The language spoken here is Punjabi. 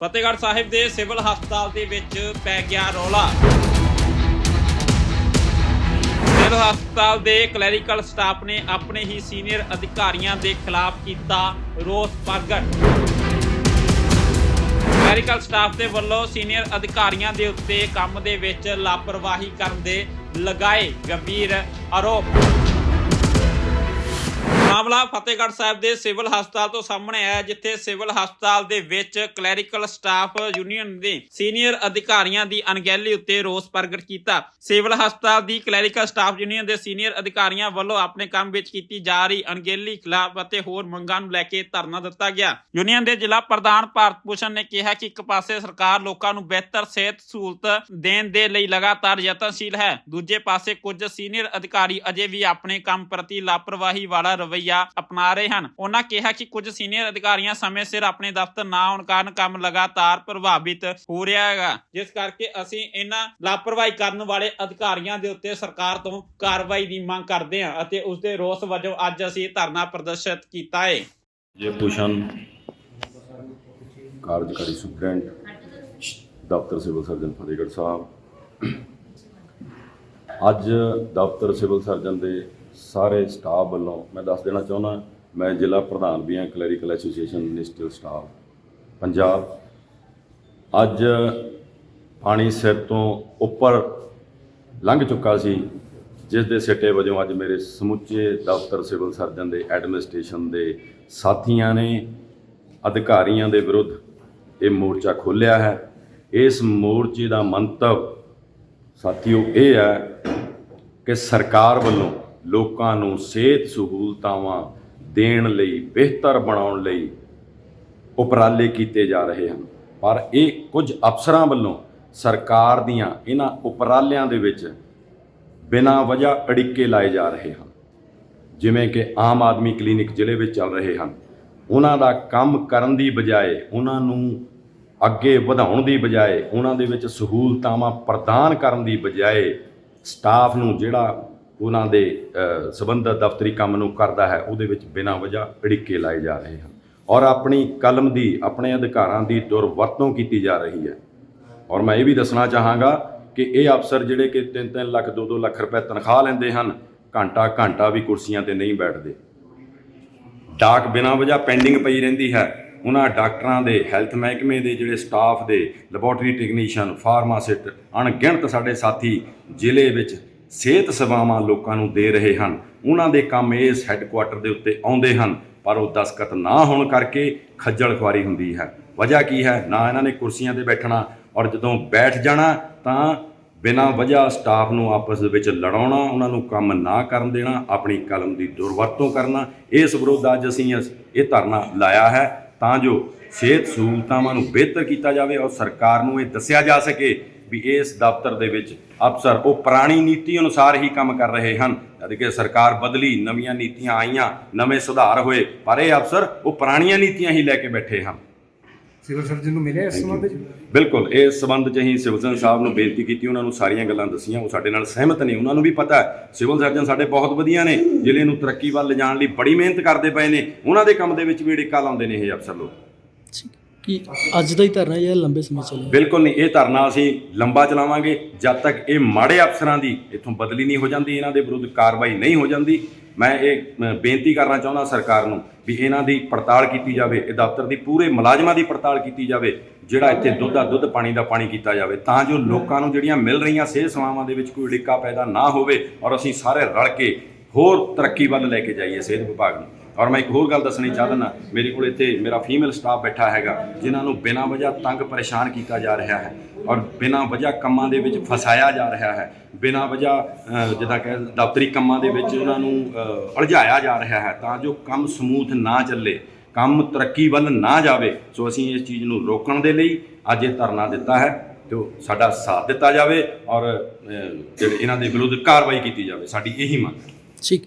ਫਤਿਹਗੜ੍ਹ ਸਾਹਿਬ ਦੇ ਸਿਵਲ ਹਸਪਤਾਲ ਦੇ ਵਿੱਚ ਪੈ ਗਿਆ ਰੌਲਾ। ਸਿਵਲ ਹਸਪਤਾਲ ਦੇ ਕਲੈਰੀਕਲ ਸਟਾਫ ਨੇ ਆਪਣੇ ਹੀ ਸੀਨੀਅਰ ਅਧਿਕਾਰੀਆਂ ਦੇ ਖਿਲਾਫ ਕੀਤਾ ਰੋਸ ਪ੍ਰਗਟ। ਕਲੈਰੀਕਲ ਸਟਾਫ ਦੇ ਵੱਲੋਂ ਸੀਨੀਅਰ ਅਧਿਕਾਰੀਆਂ ਦੇ ਉੱਤੇ ਕੰਮ ਦੇ ਵਿੱਚ ਲਾਪਰਵਾਹੀ ਕਰਨ ਦੇ ਲਗਾਏ ਗੰਭੀਰ ਆਰੋਪ। ਮਾਮਲਾ ਫਤਿਹਗੜ੍ਹ ਸਾਹਿਬ ਦੇ ਸਿਵਲ ਹਸਪਤਾਲ ਤੋਂ ਸਾਹਮਣੇ ਆਇਆ ਜਿੱਥੇ ਸਿਵਲ ਹਸਪਤਾਲ ਦੇ ਵਿੱਚ ਕਲੈਰੀਕਲ ਸਟਾਫ ਯੂਨੀਅਨ ਦੇ ਸੀਨੀਅਰ ਅਧਿਕਾਰੀਆਂ ਦੀ ਅਣਗਹਿਲੀ ਉੱਤੇ ਰੋਸ ਪ੍ਰਗਟ ਕੀਤਾ। ਸਿਵਲ ਹਸਪਤਾਲ ਦੀ ਕਲੈਰੀਕਲ ਸਟਾਫ ਯੂਨੀਅਨ ਦੇ ਸੀਨੀਅਰ ਅਧਿਕਾਰੀਆਂ ਵੱਲੋਂ ਆਪਣੇ ਕੰਮ ਵਿੱਚ ਕੀਤੀ ਜਾ ਰਹੀ ਅਣਗਹਿਲੀ ਖਿਲਾਫ ਅਤੇ ਹੋਰ ਮੰਗਾਂ ਨੂੰ ਲੈ ਕੇ ਧਰਨਾ ਦਿੱਤਾ ਗਿਆ। ਯੂਨੀਅਨ ਦੇ ਜ਼ਿਲ੍ਹਾ ਪ੍ਰਧਾਨ ਭਾਰਤ ਭੂਸ਼ਣ ਨੇ ਕਿਹਾ ਕਿ ਇੱਕ ਪਾਸੇ ਸਰਕਾਰ ਲੋਕਾਂ ਨੂੰ ਬਿਹਤਰ ਸਿਹਤ ਸਹੂਲਤ ਦੇਣ ਦੇ ਲਈ ਲਗਾਤਾਰ ਯਤਨਸ਼ੀਲ ਹੈ, ਦੂਜੇ ਪਾਸੇ ਕੁਝ ਸੀਨੀਅਰ ਅਧਿਕਾਰੀ ਅਜੇ ਵੀ ਆਪਣੇ ਕੰਮ ਪ੍ਰਤੀ ਲਾਪਰਵਾਹੀ ਵਾਲਾ ਰਵੱਈਆ ਅਪਣਾ ਰਹੇ ਹਨ। ਉਹਨਾਂ ਕਿਹਾ ਕਿ ਕੁਝ ਸੀਨੀਅਰ ਅਧਿਕਾਰੀਆਂ ਸਮੇਂ ਸਿਰ ਆਪਣੇ ਦਫ਼ਤਰ ਨਾ ਆਉਣ ਕਾਰਨ ਕੰਮ ਲਗਾਤਾਰ ਪ੍ਰਭਾਵਿਤ ਹੋ ਰਿਹਾ ਹੈਗਾ। ਜਿਸ ਕਰਕੇ ਅਸੀਂ ਇਹਨਾਂ ਲਾਪਰਵਾਹੀ ਕਰਨ ਵਾਲੇ ਅਧਿਕਾਰੀਆਂ ਦੇ ਉੱਤੇ ਸਰਕਾਰ ਤੋਂ ਕਾਰਵਾਈ ਦੀ ਮੰਗ ਕਰਦੇ ਹਾਂ ਅਤੇ ਉਸ ਦੇ ਰੋਸ ਵਜੋਂ ਅੱਜ ਅਸੀਂ ਇਹ ਧਰਨਾ ਪ੍ਰਦਰਸ਼ਿਤ ਕੀਤਾ ਹੈ। ਜੇ ਭੂਸ਼ਣ ਕਾਰਜਕਾਰੀ ਸੁਪਰਡੈਂਟ, ਦਫ਼ਤਰ ਸਿਵਲ ਸਰਜਨ ਫਤਿਹਗੜ੍ਹ ਸਾਹਿਬ। ਅੱਜ ਦਫ਼ਤਰ ਸਿਵਲ ਸਰਜਨ ਦੇ ਸਾਰੇ ਸਟਾਫ ਵੱਲੋਂ ਮੈਂ ਦੱਸ ਦੇਣਾ ਚਾਹੁੰਦਾ, ਮੈਂ ਜ਼ਿਲ੍ਹਾ ਪ੍ਰਧਾਨ ਵੀ ਹਾਂ, clerical association minister staff. Punjab, ਅੱਜ ਪਾਣੀ ਸਿਰ ਤੋਂ ਉੱਪਰ ਲੰਘ ਚੁੱਕਾ ਸੀ, ਜਿਸ ਦੇ ਸਿੱਟੇ ਵਜੋਂ ਅੱਜ ਮੇਰੇ ਸਮੁੱਚੇ ਦਫ਼ਤਰ ਸਿਵਲ ਸਰਜਨ ਦੇ, ਐਡਮਿਨਿਸਟ੍ਰੇਸ਼ਨ ਦੇ ਸਾਥੀਆਂ ਨੇ, ਅਧਿਕਾਰੀਆਂ ਦੇ ਵਿਰੁੱਧ ਇਹ ਮੋਰਚਾ ਖੋਲ੍ਹਿਆ ਹੈ। ਇਸ ਮੋਰਚੇ ਦਾ ਮੰਤਵ ਸਾਥੀਓ ਇਹ ਹੈ ਕਿ ਸਰਕਾਰ ਵੱਲੋਂ ਲੋਕਾਂ ਨੂੰ ਸਿਹਤ ਸਹੂਲਤਾਵਾਂ ਦੇਣ ਲਈ ਬਿਹਤਰ ਬਣਾਉਣ ਲਈ ਉਪਰਾਲੇ ਕੀਤੇ ਜਾ ਰਹੇ ਹਨ। ਪਰ ਇਹ ਕੁਝ ਅਫਸਰਾਂ ਵੱਲੋਂ ਸਰਕਾਰ ਦੀਆਂ ਇਹਨਾਂ ਉਪਰਾਲਿਆਂ ਦੇ ਵਿੱਚ ਬਿਨਾਂ ਵਜ੍ਹਾ ਅੜਿੱਕੇ ਲਾਏ ਜਾ ਰਹੇ ਹਨ। ਜਿਵੇਂ ਕਿ ਆਮ ਆਦਮੀ ਕਲੀਨਿਕ ਜ਼ਿਲ੍ਹੇ ਵਿੱਚ ਚੱਲ ਰਹੇ ਹਨ। ਉਹਨਾਂ ਦਾ ਕੰਮ ਕਰਨ ਦੀ ਬਜਾਏ ਉਹਨਾਂ ਨੂੰ ਅੱਗੇ ਵਧਾਉਣ ਦੀ ਬਜਾਏ ਉਹਨਾਂ ਦੇ ਵਿੱਚ ਸਹੂਲਤਾਵਾਂ ਪ੍ਰਦਾਨ ਕਰਨ ਦੀ ਬਜਾਏ ਸਟਾਫ ਨੂੰ ਜਿਹੜਾ ਉਹਨਾਂ ਦੇ ਅ, ਦਫ਼ਤਰੀ ਕੰਮ ਨੂੰ ਕਰਦਾ ਹੈ ਉਹਦੇ ਵਿੱਚ ਬਿਨਾਂ ਵਜ੍ਹਾ ਅੜਿੱਕੇ ਲਾਏ ਜਾ ਰਹੇ ਹਨ। ਔਰ ਆਪਣੀ ਕਲਮ ਦੀ ਆਪਣੇ ਅਧਿਕਾਰਾਂ ਦੀ ਦੁਰਵਰਤੋਂ ਕੀਤੀ ਜਾ ਰਹੀ ਹੈ। ਔਰ ਮੈਂ ਇਹ ਵੀ ਦੱਸਣਾ ਚਾਹਾਂਗਾ ਕਿ ਇਹ ਅਫਸਰ ਜਿਹੜੇ ਕਿ 3-3 ਲੱਖ 2-2 ਲੱਖ ਰੁਪਏ ਤਨਖਾਹ ਲੈਂਦੇ ਹਨ ਘੰਟਾ ਘੰਟਾ ਵੀ ਕੁਰਸੀਆਂ ਤੇ ਨਹੀਂ ਬੈਠਦੇ। ਡਾਕ ਬਿਨਾਂ ਵਜ੍ਹਾ ਪੈਂਡਿੰਗ ਪਈ ਰਹਿੰਦੀ ਹੈ। ਉਹਨਾਂ ਡਾਕਟਰਾਂ ਦੇ ਹੈਲਥ ਮਹਿਕਮੇ ਦੇ ਜਿਹੜੇ ਸਟਾਫ ਦੇ ਲੈਬੋਰਟਰੀ ਟੈਕਨੀਸ਼ੀਅਨ ਫਾਰਮਾਸਿਸਟ ਅਣਗਿਣਤ ਸਾਡੇ ਸਾਥੀ ਜ਼ਿਲ੍ਹੇ ਵਿੱਚ ਸਿਹਤ ਸੇਵਾਵਾਂ ਲੋਕਾਂ ਨੂੰ ਦੇ ਰਹੇ ਹਨ। ਉਹਨਾਂ ਦੇ ਕੰਮ ਇਸ ਹੈੱਡਕੁਆਟਰ ਦੇ ਉੱਤੇ ਆਉਂਦੇ ਹਨ, ਪਰ ਉਹ ਦਸਕਤ ਨਾ ਹੋਣ ਕਰਕੇ ਖੱਜਲ ਖੁਆਰੀ ਹੁੰਦੀ ਹੈ। ਵਜ੍ਹਾ ਕੀ ਹੈ? ਨਾ ਇਹਨਾਂ ਨੇ ਕੁਰਸੀਆਂ ਤੇ ਬੈਠਣਾ ਔਰ ਜਦੋਂ ਬੈਠ ਜਾਣਾ, ਤਾਂ ਬਿਨਾਂ ਵਜ੍ਹਾ ਸਟਾਫ ਨੂੰ ਆਪਸ ਦੇ ਵਿੱਚ ਲੜਾਉਣਾ, ਉਹਨਾਂ ਨੂੰ ਕੰਮ ਨਾ ਕਰਨ ਦੇਣਾ, ਆਪਣੀ ਕਲਮ ਦੀ ਦੁਰਵਰਤੋਂ ਕਰਨਾ, ਇਸ ਵਿਰੁੱਧ ਅੱਜ ਅਸੀਂ ਇਸ- ਇਹ ਧਰਨਾ ਲਾਇਆ ਹੈ ਤਾਂ ਜੋ ਸਿਹਤ ਸਹੂਲਤਾਵਾਂ ਨੂੰ ਬਿਹਤਰ ਕੀਤਾ ਜਾਵੇ ਔਰ ਸਰਕਾਰ ਨੂੰ ਇਹ ਦੱਸਿਆ ਜਾ ਸਕੇ ਵੀ ਇਸ ਦਫ਼ਤਰ ਦੇ ਵਿੱਚ ਅਫਸਰ ਉਹ ਪੁਰਾਣੀ ਨੀਤੀ ਅਨੁਸਾਰ ਹੀ ਕੰਮ ਕਰ ਰਹੇ ਹਨ। ਜਦ ਕਿ ਸਰਕਾਰ ਬਦਲੀ ਨਵੀਆਂ ਨੀਤੀਆਂ ਆਈਆਂ ਨਵੇਂ ਸੁਧਾਰ ਹੋਏ ਪਰ ਇਹ ਅਫਸਰ ਉਹ ਪੁਰਾਣੀਆਂ ਨੀਤੀਆਂ ਹੀ ਲੈ ਕੇ ਬੈਠੇ ਹਨ। ਸਿਵਲ ਸਰਜਨ ਨੂੰ ਮਿਲਿਆ ਇਸ ਸੰਬੰਧ ਵਿੱਚ ਬਿਲਕੁਲ ਇਸ ਸਬੰਧ 'ਚ ਅਸੀਂ ਸਿਵਲ ਸਰਜਨ ਸਾਹਿਬ ਨੂੰ ਬੇਨਤੀ ਕੀਤੀ ਉਹਨਾਂ ਨੂੰ ਸਾਰੀਆਂ ਗੱਲਾਂ ਦੱਸੀਆਂ ਉਹ ਸਾਡੇ ਨਾਲ ਸਹਿਮਤ ਨੇ ਉਹਨਾਂ ਨੂੰ ਵੀ ਪਤਾ ਹੈ ਸਿਵਲ ਸਰਜਨ ਸਾਡੇ ਬਹੁਤ ਵਧੀਆ ਨੇ ਜ਼ਿਲ੍ਹੇ ਨੂੰ ਤਰੱਕੀ ਵੱਲ ਲਿਜਾਣ ਲਈ ਬੜੀ ਮਿਹਨਤ ਕਰਦੇ ਪਏ ਨੇ ਉਹਨਾਂ ਦੇ ਕੰਮ ਦੇ ਵਿੱਚ ਵੀ ਢਿੱਕਾ ਲਾਉਂਦੇ ਨੇ ਇਹ ਅਫਸਰ ਲੋਕ। ਕਿ ਅੱਜ ਦਾ ਹੀ ਧਰਨਾ ਇਹ ਲੰਬੇ ਸਮੇਂ ਚੱਲੇ ਬਿਲਕੁਲ ਨਹੀਂ, ਇਹ ਧਰਨਾ ਅਸੀਂ ਲੰਬਾ ਚਲਾਵਾਂਗੇ। ਜਦ ਤੱਕ ਇਹ ਮਾੜੇ ਅਫਸਰਾਂ ਦੀ ਇੱਥੋਂ ਬਦਲੀ ਨਹੀਂ ਹੋ ਜਾਂਦੀ, ਇਹਨਾਂ ਦੇ ਵਿਰੁੱਧ ਕਾਰਵਾਈ ਨਹੀਂ ਹੋ ਜਾਂਦੀ, ਮੈਂ ਇਹ ਬੇਨਤੀ ਕਰਨਾ ਚਾਹੁੰਦਾ ਸਰਕਾਰ ਨੂੰ ਵੀ ਇਹਨਾਂ ਦੀ ਪੜਤਾਲ ਕੀਤੀ ਜਾਵੇ, ਇਹ ਦਫ਼ਤਰ ਦੀ ਪੂਰੇ ਮੁਲਾਜ਼ਮਾਂ ਦੀ ਪੜਤਾਲ ਕੀਤੀ ਜਾਵੇ, ਜਿਹੜਾ ਇੱਥੇ ਦੁੱਧ ਦਾ ਦੁੱਧ ਪਾਣੀ ਦਾ ਪਾਣੀ ਕੀਤਾ ਜਾਵੇ, ਤਾਂ ਜੋ ਲੋਕਾਂ ਨੂੰ ਜਿਹੜੀਆਂ ਮਿਲ ਰਹੀਆਂ ਸਿਹਤ ਸੇਵਾਵਾਂ ਦੇ ਵਿੱਚ ਕੋਈ ਅੜਿੱਕਾ ਪੈਦਾ ਨਾ ਹੋਵੇ ਔਰ ਅਸੀਂ ਸਾਰੇ ਰਲ ਕੇ ਹੋਰ ਤਰੱਕੀ ਵੱਲ ਲੈ ਕੇ ਜਾਈਏ ਸਿਹਤ ਵਿਭਾਗ ਨੂੰ। ਔਰ ਮੈਂ ਇੱਕ ਹੋਰ ਗੱਲ ਦੱਸਣੀ ਚਾਹੁੰਦਾ ਮੇਰੇ ਕੋਲ ਇੱਥੇ ਮੇਰਾ ਫੀਮੇਲ ਸਟਾਫ ਬੈਠਾ ਹੈਗਾ ਜਿਨ੍ਹਾਂ ਨੂੰ ਬਿਨਾਂ ਵਜ੍ਹਾ ਤੰਗ ਪਰੇਸ਼ਾਨ ਕੀਤਾ ਜਾ ਰਿਹਾ ਹੈ ਔਰ ਬਿਨਾਂ ਵਜ੍ਹਾ ਕੰਮਾਂ ਦੇ ਵਿੱਚ ਫਸਾਇਆ ਜਾ ਰਿਹਾ ਹੈ ਬਿਨਾਂ ਵਜ੍ਹਾ ਜਿੱਦਾਂ ਕਿ ਦਫ਼ਤਰੀ ਕੰਮਾਂ ਦੇ ਵਿੱਚ ਉਹਨਾਂ ਨੂੰ ਅ, ਉਲਝਾਇਆ ਜਾ ਰਿਹਾ ਹੈ ਤਾਂ ਜੋ ਕੰਮ ਸਮੂਥ ਨਾ ਚੱਲੇ ਕੰਮ ਤਰੱਕੀ ਵੱਲ ਨਾ ਜਾਵੇ ਸੋ ਅਸੀਂ ਇਸ ਚੀਜ਼ ਨੂੰ ਰੋਕਣ ਦੇ ਲਈ ਅੱਜ ਇਹ ਧਰਨਾ ਦਿੱਤਾ ਹੈ ਤੇ ਸਾਡਾ ਸਾਥ ਦਿੱਤਾ ਜਾਵੇ ਔਰ ਜਿਹੜੇ ਇਹਨਾਂ ਦੇ ਵਿਰੁੱਧ ਕਾਰਵਾਈ ਕੀਤੀ ਜਾਵੇ ਸਾਡੀ ਇਹੀ ਮੰਗ ਹੈ। ਠੀਕ।